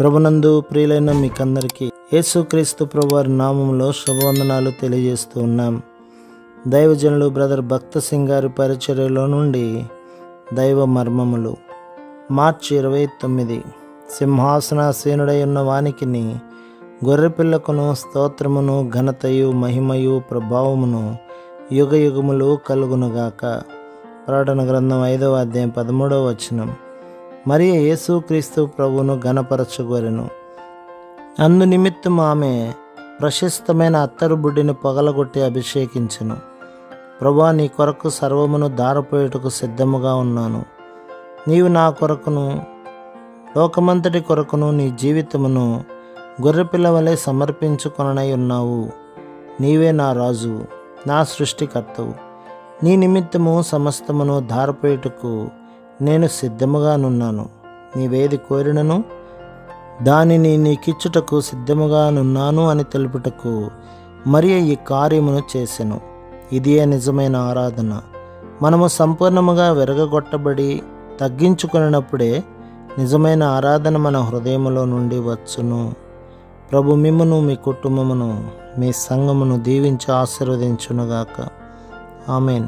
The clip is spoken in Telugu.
ప్రభునందు ప్రియులైన మీకందరికీ యేసుక్రీస్తు ప్రభువారి నామంలో శుభవందనాలు తెలియజేస్తూ ఉన్నాం. దైవజనులు బ్రదర్ భక్త సింగ్ గారి పరిచర్యలో నుండి దైవ మర్మములు. మార్చి ఇరవై తొమ్మిది. సింహాసనాసీనుడై ఉన్న వానికిని గొర్రెపిల్లకును స్తోత్రమును ఘనతయు మహిమయు ప్రభావమును యుగ యుగములు కలుగునుగాక. ప్రకటన గ్రంథం ఐదవ అధ్యాయం పదమూడవ వచనం. మరియు యేసుక్రీస్తు ప్రభువును ఘనపరచగోరెను అందు నిమిత్తం ఆమె ప్రశస్తమైన అత్తరు బుడ్డిని పగలగొట్టి అభిషేకించెను. ప్రభా నీ కొరకు సర్వమును దారపోయేటకు సిద్ధముగా ఉన్నాను. నీవు నా కొరకును లోకమంతటి కొరకును నీ జీవితమును గొర్రెపిల్ల వలె సమర్పించుకొననై ఉన్నావు. నీవే నా రాజు నా సృష్టికర్తవు. నీ నిమిత్తము సమస్తమును ధారపోయేటకు నేను సిద్ధముగానున్నాను. నీవేది కోరినను దానిని నీకిచ్చుటకు సిద్ధముగానున్నాను అని తెలుపుటకు మరి ఈ కార్యమును చేసెను. ఇదియే నిజమైన ఆరాధన. మనము సంపూర్ణముగా విరగగొట్టబడి తగ్గించుకున్నప్పుడే నిజమైన ఆరాధన మన హృదయములో నుండి వచ్చును. ప్రభు మిమ్మను మీ కుటుంబమును మీ సంఘమును దీవించి ఆశీర్వదించునుగాక. ఆమెన్.